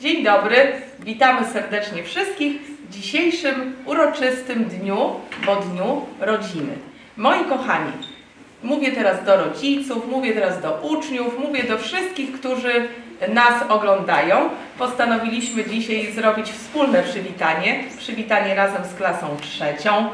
Dzień dobry, witamy serdecznie wszystkich w dzisiejszym uroczystym dniu, bo dniu rodziny. Moi kochani, mówię teraz do rodziców, mówię teraz do uczniów, mówię do wszystkich, którzy nas oglądają. Postanowiliśmy dzisiaj zrobić wspólne przywitanie, przywitanie razem z klasą trzecią,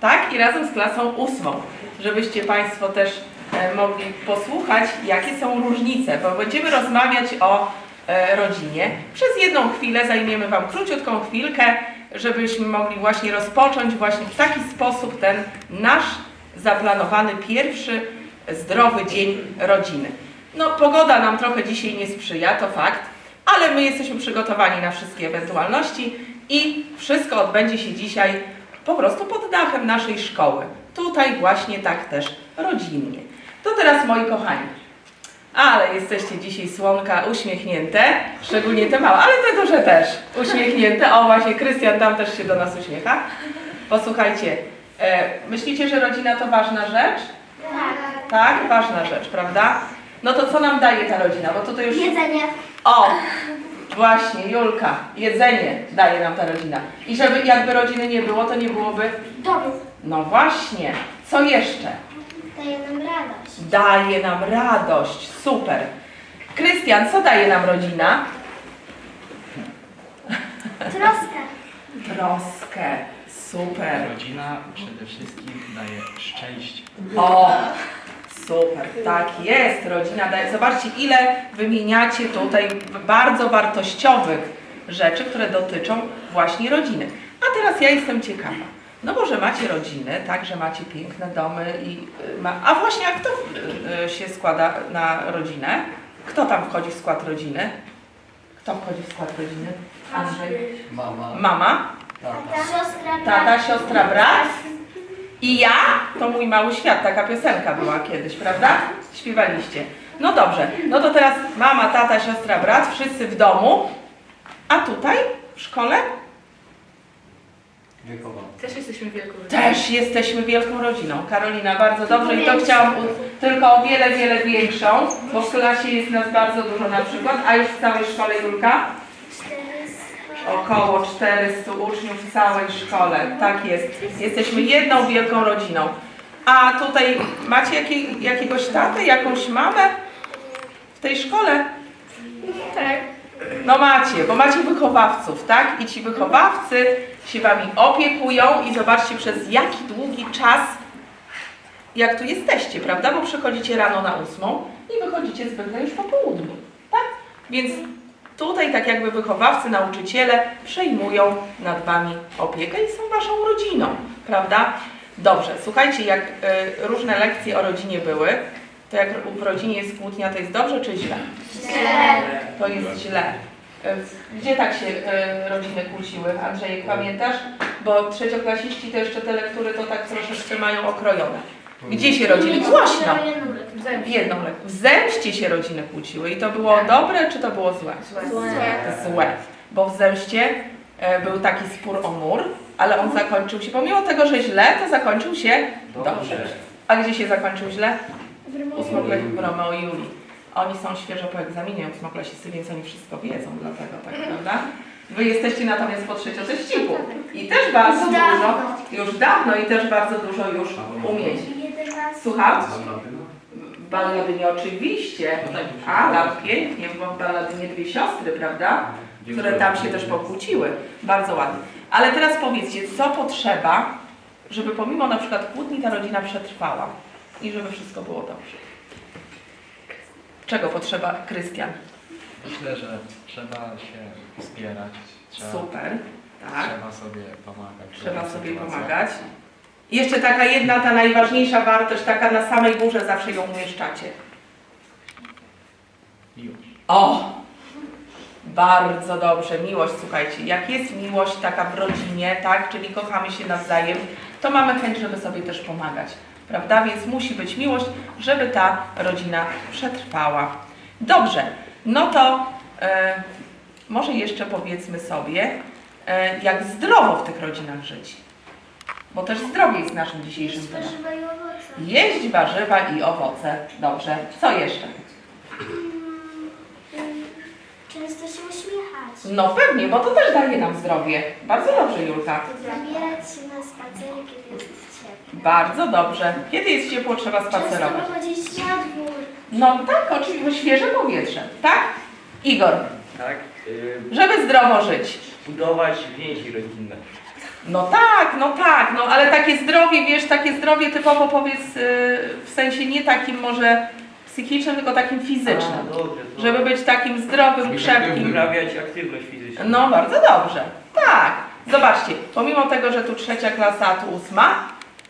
tak, i razem z klasą ósmą, żebyście Państwo też e, mogli posłuchać, jakie są różnice, bo będziemy rozmawiać o rodzinie. Przez jedną chwilę zajmiemy Wam króciutką chwilkę, żebyśmy mogli właśnie rozpocząć właśnie w taki sposób ten nasz zaplanowany pierwszy zdrowy dzień rodziny. No, pogoda nam trochę dzisiaj nie sprzyja, to fakt, ale my jesteśmy przygotowani na wszystkie ewentualności i wszystko odbędzie się dzisiaj po prostu pod dachem naszej szkoły. Tutaj właśnie tak też rodzinnie. To teraz moi kochani. Ale jesteście dzisiaj słonka uśmiechnięte, szczególnie te małe, ale te duże też uśmiechnięte. O właśnie, Krystian tam też się do nas uśmiecha. Posłuchajcie, e, myślicie, że rodzina to ważna rzecz? Tak. Tak, ważna rzecz, prawda? No to co nam daje ta rodzina? Bo tutaj już. Jedzenie. O! Właśnie, Julka, jedzenie daje nam ta rodzina. I żeby jakby rodziny nie było, to nie byłoby. Domu. No właśnie, co jeszcze? Daje nam radość. Daje nam radość. Super. Krystian, co daje nam rodzina? Troskę. Troskę. Super. Rodzina przede wszystkim daje szczęście. O, super, tak jest, rodzina daje. Zobaczcie, ile wymieniacie tutaj bardzo wartościowych rzeczy, które dotyczą właśnie rodziny. A teraz ja jestem ciekawa. No bo, że macie rodziny, tak, że macie piękne domy i y, ma... A właśnie, a kto y, y, się składa na rodzinę? Kto tam wchodzi w skład rodziny? Kto wchodzi w skład rodziny? Andrzej. Mama, Mama, tata. Siostra. tata, siostra, brat. I ja, to mój mały świat, taka piosenka była kiedyś, prawda? Śpiewaliście. No dobrze, no to teraz mama, tata, siostra, brat, wszyscy w domu. A tutaj, w szkole, Też jesteśmy wielką też jesteśmy wielką rodziną. Karolina, bardzo dobrze i to chciałam u- tylko o wiele, wiele większą, bo w klasie jest nas bardzo dużo na przykład, a już w całej szkole, Julka? Około 400 uczniów w całej szkole. Tak jest. Jesteśmy jedną wielką rodziną. A tutaj macie jakiej, jakiegoś tatę, jakąś mamę w tej szkole? Tak. No macie, bo macie wychowawców, tak? I ci wychowawcy się wami opiekują i zobaczcie przez jaki długi czas, jak tu jesteście, prawda? Bo przychodzicie rano na ósmą i wychodzicie zwykle już po południu, tak? Więc tutaj tak jakby wychowawcy, nauczyciele przejmują nad wami opiekę i są waszą rodziną, prawda? Dobrze, słuchajcie, jak y, różne lekcje o rodzinie były, to jak w rodzinie jest kłótnia, to jest dobrze czy źle? To jest źle. E, Gdzie tak się e, rodziny kłóciły? Andrzejek, pamiętasz? Bo trzecioklasiści to jeszcze te lektury to tak troszeczkę mają okrojone. Gdzie się rodziny? Głośno! W jedną W zemście się rodziny kłóciły i to było dobre, czy to było złe? Złe. Bo w zemście e, był taki spór o mur, ale on zakończył się, pomimo tego, że źle, to zakończył się dobrze. A gdzie się zakończył źle? Ósmoklasisty w Romeo i Julii. Oni są świeżo po egzaminie ósmoklasisty, więc oni wszystko wiedzą, dlatego tak, prawda? Wy jesteście natomiast po trzecioteściku i też bardzo Już dużo, dawno. już dawno i też bardzo dużo już umiecie. Słucham? W balladynie oczywiście. Ala, pięknie, bo w balladynie dwie siostry, prawda? Które tam się też pokłóciły. Bardzo ładnie. Ale teraz powiedzcie, co potrzeba, żeby pomimo na przykład kłótni ta rodzina przetrwała i żeby wszystko było dobrze. Czego potrzeba Krystian? Myślę, że trzeba się wspierać. Trzeba, Super. Tak. trzeba sobie pomagać. Trzeba sobie pomagać. I Jeszcze taka jedna, ta najważniejsza wartość, taka na samej górze zawsze ją umieszczacie. Miłość. O! Bardzo dobrze, miłość, słuchajcie, jak jest miłość taka w rodzinie, tak, czyli kochamy się nawzajem, to mamy chęć, żeby sobie też pomagać, prawda? Więc musi być miłość, żeby ta rodzina przetrwała. Dobrze, no to e, może jeszcze powiedzmy sobie, e, jak zdrowo w tych rodzinach żyć. Bo też zdrowie jest naszym dzisiejszym tematem. Warzywa i owoce. Jeść warzywa i owoce. Dobrze. Co jeszcze? Często się uśmiechać. No pewnie, bo to też daje nam zdrowie. Bardzo dobrze, Julka. Zabierać się na spacery, kiedy jest. Bardzo dobrze. Kiedy jest ciepło, trzeba spacerować. Często wychodzić na dwór. No tak, oczywiście, świeże powietrze, tak? Igor, Tak, y, żeby zdrowo żyć. budować więzi rodzinne. No tak, no tak, no ale takie zdrowie, wiesz, takie zdrowie typowo powiedz yy, w sensie nie takim może psychicznym, tylko takim fizycznym. A, dobrze, to Żeby być takim zdrowym, krzepkim. uprawiać aktywność fizyczną. No bardzo dobrze. Tak. Zobaczcie, pomimo tego, że tu trzecia klasa, a tu ósma,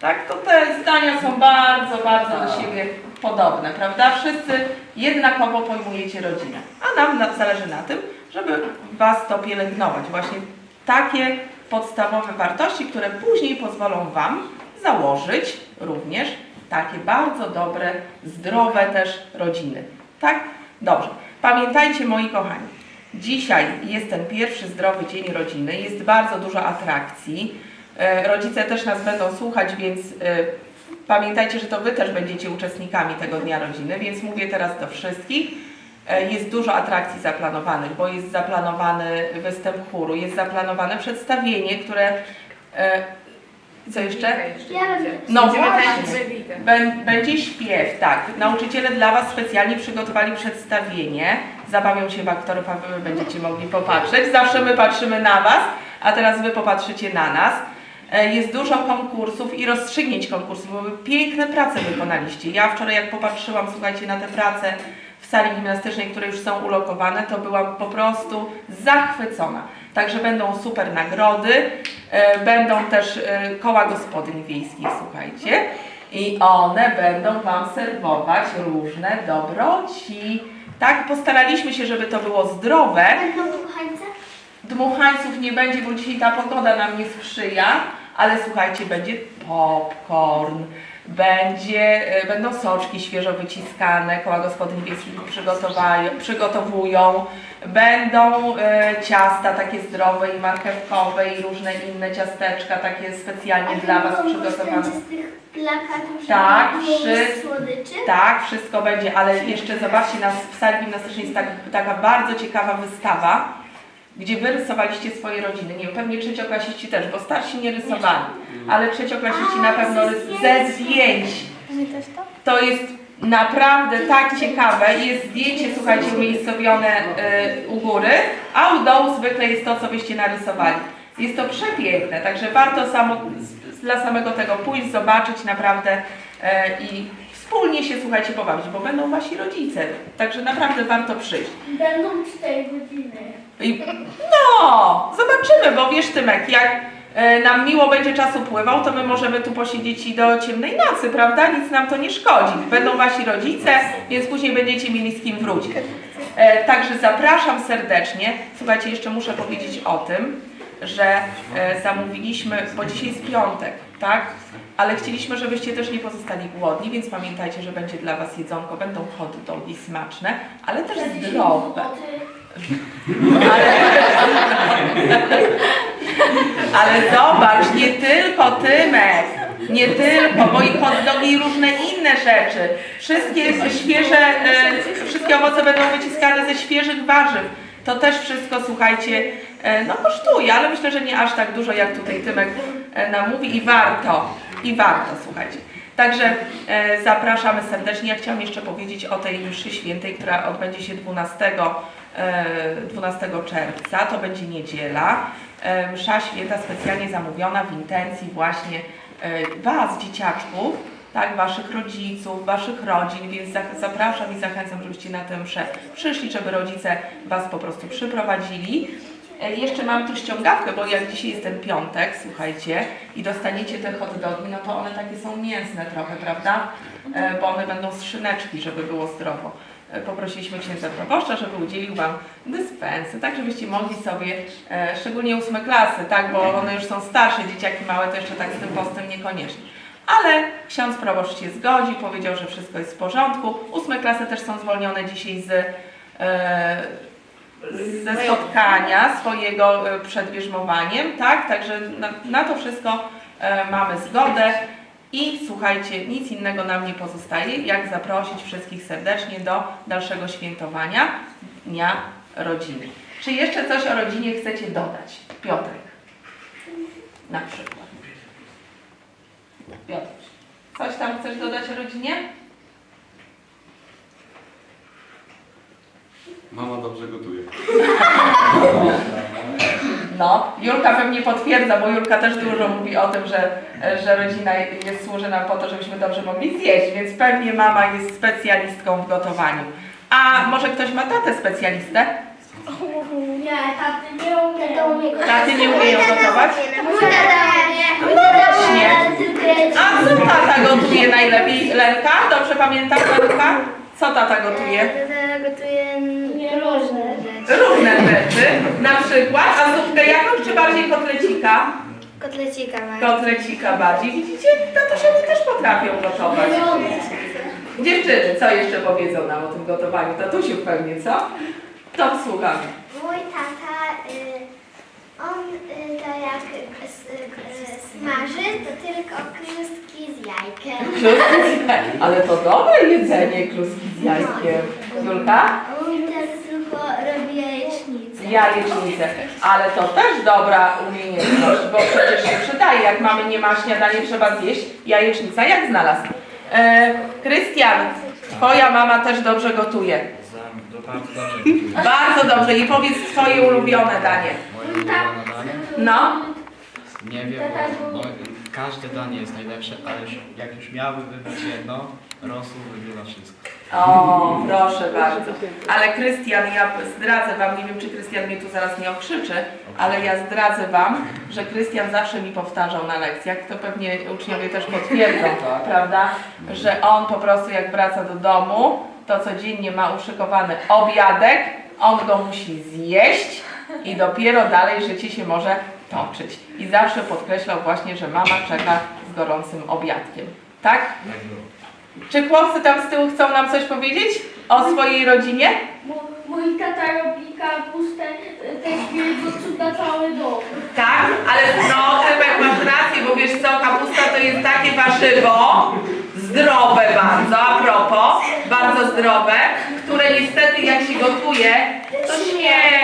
tak, to te zdania są bardzo, bardzo do siebie podobne, prawda? Wszyscy jednakowo pojmujecie rodzinę. A nam na- zależy na tym, żeby Was to pielęgnować. Właśnie takie podstawowe wartości, które później pozwolą Wam założyć również takie bardzo dobre, zdrowe też rodziny. Tak? Dobrze. Pamiętajcie, moi kochani, Dzisiaj jest ten pierwszy zdrowy dzień rodziny, jest bardzo dużo atrakcji. E, Rodzice też nas będą słuchać, więc e, pamiętajcie, że to Wy też będziecie uczestnikami tego dnia rodziny, więc mówię teraz do wszystkich. E, Jest dużo atrakcji zaplanowanych, bo jest zaplanowany występ chóru, jest zaplanowane przedstawienie, które. Co jeszcze? No właśnie. Będzie śpiew, tak. Nauczyciele dla Was specjalnie przygotowali przedstawienie. Zabawią się w aktorów, a Wy będziecie mogli popatrzeć. Zawsze my patrzymy na Was, a teraz Wy popatrzycie na nas. E, Jest dużo konkursów i rozstrzygnięć konkursów, bo Wy piękne prace wykonaliście. Ja wczoraj jak popatrzyłam, słuchajcie, na te prace w sali gimnastycznej, które już są ulokowane, to byłam po prostu zachwycona. Także będą super nagrody, e, będą też e, koła gospodyń wiejskich, słuchajcie. I one będą Wam serwować różne dobroci. Tak, postaraliśmy się, żeby to było zdrowe. Dmuchańców nie będzie, bo dzisiaj ta pogoda nam nie sprzyja, ale słuchajcie, będzie popcorn, będzie, e, będą soczki świeżo wyciskane, koła gospodyń wiejskich przygotowują, będą e, ciasta takie zdrowe i marchewkowe i różne inne ciasteczka takie specjalnie dla Was przygotowane. Będzie z tych plakatów, żeby Tak, wszy- słodyczy? Tak, wszystko będzie, ale jeszcze zobaczcie, nas w sali gimnastycznej jest tak, taka bardzo ciekawa wystawa, gdzie wy rysowaliście swoje rodziny. Nie wiem, pewnie trzecioklasiści też, bo starsi nie rysowali, ale trzecioklasiści A, na pewno ze rys- zdjęć. ze zdjęć. Pamiętasz to? To jest naprawdę tak ciekawe. Jest zdjęcie, słuchajcie, umiejscowione y, u góry, a u dołu zwykle jest to, co byście narysowali. Jest to przepiękne, także warto samo, z- dla samego tego pójść, zobaczyć naprawdę e, i wspólnie się, słuchajcie, pobawić, bo będą wasi rodzice, także naprawdę warto przyjść. Będą cztery godziny. I, no, zobaczymy, bo wiesz Tymek, jak e, nam miło będzie czas upływał, to my możemy tu posiedzieć i do ciemnej nocy, prawda? Nic nam to nie szkodzi. Będą wasi rodzice, więc później będziecie mieli z kim wrócić. E, także zapraszam serdecznie. Słuchajcie, jeszcze muszę powiedzieć o tym, że e, zamówiliśmy, bo dzisiaj jest piątek, tak? Ale chcieliśmy, żebyście też nie pozostali głodni, więc pamiętajcie, że będzie dla was jedzonko, będą hot dogi smaczne, ale też zdrowe. Ale, ale zobacz, nie tylko Tymek, nie tylko, bo i hot dogi i różne inne rzeczy. Wszystkie świeże, e, wszystkie owoce będą wyciskane ze świeżych warzyw. To też wszystko, słuchajcie, e, no kosztuje, ale myślę, że nie aż tak dużo, jak tutaj Tymek e, nam mówi i warto, i warto, słuchajcie. Także e, zapraszamy serdecznie. Ja chciałam jeszcze powiedzieć o tej mszy świętej, która odbędzie się 12, e, 12 czerwca. To będzie niedziela. E, msza święta specjalnie zamówiona w intencji właśnie e, Was, dzieciaczków, tak, Waszych rodziców, Waszych rodzin, więc za- zapraszam i zachęcam, żebyście na tę mszę przyszli, żeby rodzice Was po prostu przyprowadzili. E, Jeszcze mam tu ściągawkę, bo jak dzisiaj jest ten piątek, słuchajcie, i dostaniecie te hot dogi, no to one takie są mięsne trochę, prawda? E, Bo one będą z szyneczki, żeby było zdrowo. E, Poprosiliśmy księdza proboszcza, żeby udzielił Wam dyspensy, tak żebyście mogli sobie, szczególnie ósme klasy, tak, bo one już są starsze, dzieciaki małe to jeszcze tak z tym postem niekoniecznie. Ale ksiądz proboszcz się zgodził, powiedział, że wszystko jest w porządku. Ósme klasy też są zwolnione dzisiaj z ze spotkania swojego e, przed bierzmowaniem, tak? Także na, na to wszystko e, mamy zgodę i słuchajcie, nic innego nam nie pozostaje, jak zaprosić wszystkich serdecznie do dalszego świętowania Dnia rodziny. Czy jeszcze coś o rodzinie chcecie dodać? Piotrek. Na przykład. Piotr. Coś tam chcesz dodać o rodzinie? Mama dobrze gotuje. No, Julka pewnie potwierdza, bo Julka też dużo mówi o tym, że, że rodzina jest, służy nam po to, żebyśmy dobrze mogli zjeść, więc pewnie mama jest specjalistką w gotowaniu. A może ktoś ma tatę specjalistę? Nie, taty nie umie. Tato umie Taty nie umieją gotować? Mój tata umie. No właśnie. A co tata gotuje najlepiej? Lenka? Dobrze pamiętam, Lenka? Co tata gotuje? Tata gotuje różne rzeczy. Różne rzeczy. Na przykład, a zupkę jakąś czy bardziej kotlecika? Kotlecika ma. Kotlecika bardziej. Widzicie, tatusiowie też potrafią gotować. Dziewczyny, co jeszcze powiedzą nam o tym gotowaniu? Tatusiu pewnie, co? To słuchamy. Mój tata, y, on y, to jak s, y, smaży, to tylko krustki z jajkiem. Kluski z jajkiem. Ale to dobre jedzenie, kluski z jajkiem. Julka? On teraz tylko robi jajecznicę. Jajecznicę. Ale to też dobra umiejętność, bo przecież się przydaje. Jak mamy nie ma śniadanie, trzeba zjeść. Jajecznica jak znalazł? E, Krystian, twoja mama też dobrze gotuje. Bardzo dobrze gotuje. Bardzo dobrze. I powiedz twoje ulubione danie. Danie? No. Nie wiem, bo, bo każde danie jest najlepsze, ale już, jak już miałby wybrać jedno, rosół wygrywa wszystko. O, proszę bardzo. Ale Krystian, ja zdradzę Wam, nie wiem czy Krystian mnie tu zaraz nie okrzyczy, ale ja zdradzę Wam, że Krystian zawsze mi powtarzał na lekcjach, to pewnie uczniowie też potwierdzą, prawda, że on po prostu jak wraca do domu, to codziennie ma uszykowany obiadek, on go musi zjeść i dopiero dalej życie się może toczyć. I zawsze podkreślał właśnie, że mama czeka z gorącym obiadkiem. Tak? Czy chłopcy tam z tyłu chcą nam coś powiedzieć o swojej rodzinie? Mój tata robi kapustę, y, też wielko na cały dom. Tak, ale no, Tymek masz rację, bo wiesz co, kapusta to jest takie warzywo, zdrowe bardzo, a propos, bardzo zdrowe, które niestety jak się gotuje, to po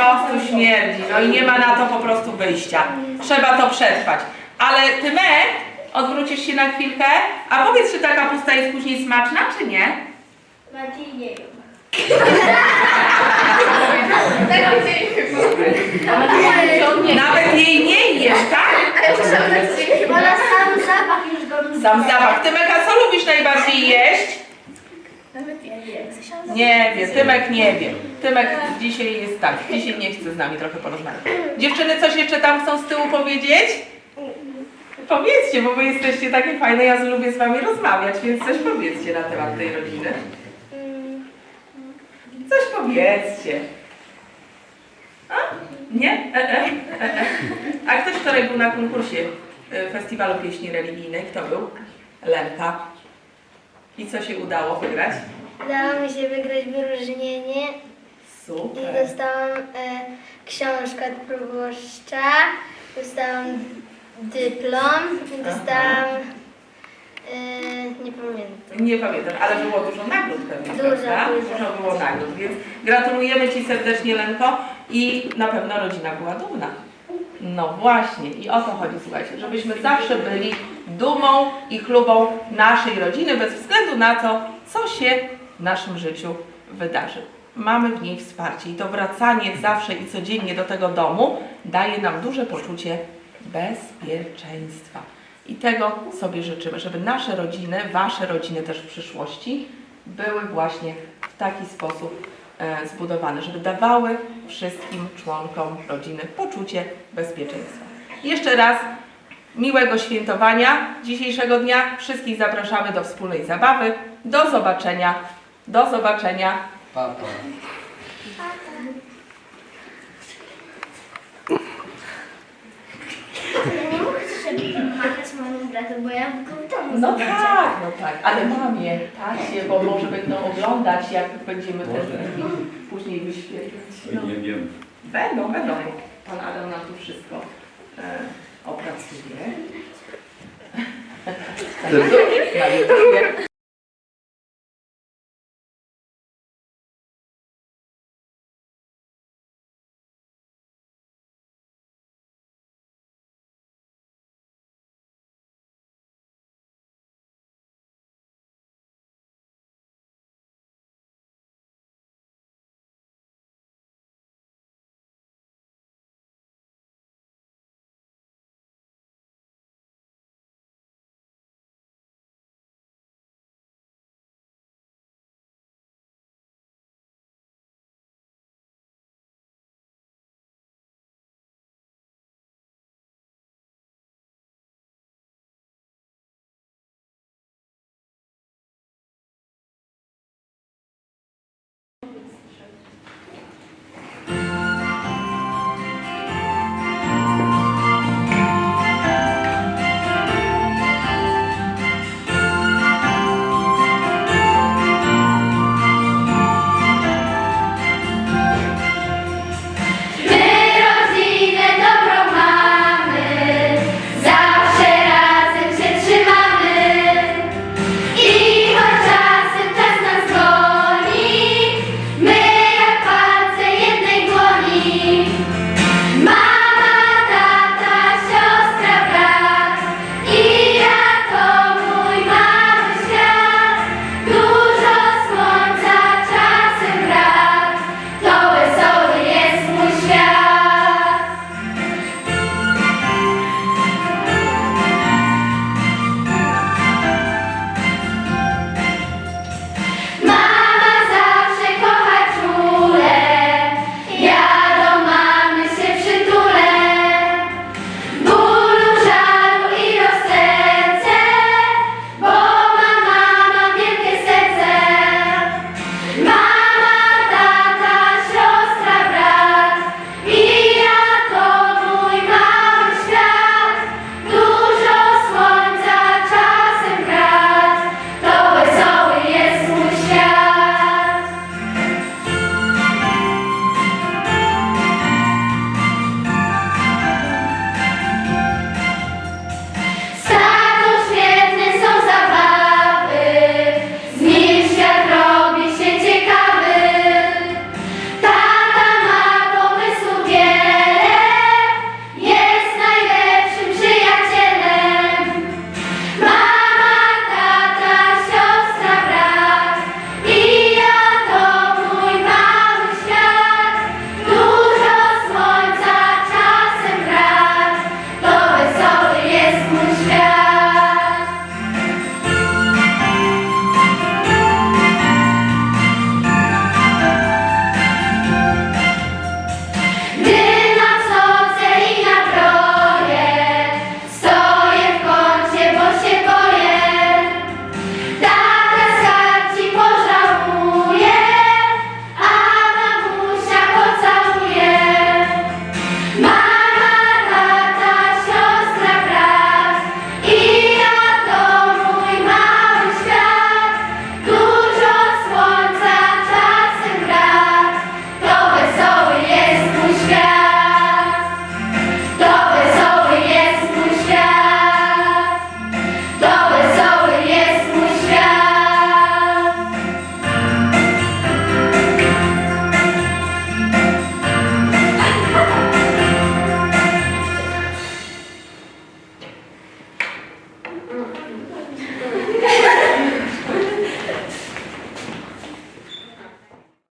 prostu śmierdzi, no i nie ma na to po prostu wyjścia. Trzeba to przetrwać. Ale Tymek, odwrócisz się na chwilkę, a powiedz, czy ta kapusta jest później smaczna, czy nie? Maciej nie wiem. Nawet jej nie jesz, tak? Ona sam zapach już go Sam zapach. Tymek, a co lubisz najbardziej jeść? Nawet ja wiem. Nie wie, Tymek nie wie. Tymek dzisiaj jest tak, dzisiaj nie chce z nami trochę porozmawiać. Dziewczyny, coś jeszcze tam chcą z tyłu powiedzieć? Powiedzcie, bo wy jesteście takie fajne, ja lubię z wami rozmawiać, więc coś powiedzcie na temat tej rodziny. Coś powiedzcie. A? Nie? E, e, e, e. A ktoś wczoraj był na konkursie y, Festiwalu Pieśni Religijnej. Kto był? Lenka. I co się udało wygrać? Udało mi się wygrać wyróżnienie i Super. dostałam e, książkę od proboszcza, dostałam dyplom, i dostałam, e, nie pamiętam. Nie pamiętam, ale było dużo nagród pewnie, Dużo, prawda? dużo. Dużo było nagród, więc gratulujemy Ci serdecznie Lenko i na pewno rodzina była dumna. No właśnie i o to chodzi, słuchajcie, żebyśmy zawsze byli dumą i chlubą naszej rodziny, bez względu na to, co się w naszym życiu wydarzy. Mamy w niej wsparcie i to wracanie zawsze i codziennie do tego domu daje nam duże poczucie bezpieczeństwa. I tego sobie życzymy, żeby nasze rodziny, Wasze rodziny też w przyszłości były właśnie w taki sposób zbudowane, żeby dawały wszystkim członkom rodziny poczucie bezpieczeństwa. Jeszcze raz miłego świętowania dzisiejszego dnia. Wszystkich zapraszamy do wspólnej zabawy. Do zobaczenia. Do zobaczenia. Papa. Nie mogę sobie bratu, bo ja go w domu No zobaczę. tak, no tak, ale mamie, tacie, bo może będą oglądać, jak będziemy ten film później wyświetlać. No. Nie wiem. Będą, będą. Pan Adam nam tu wszystko e, opracuje. Na YouTubie. Na YouTubie.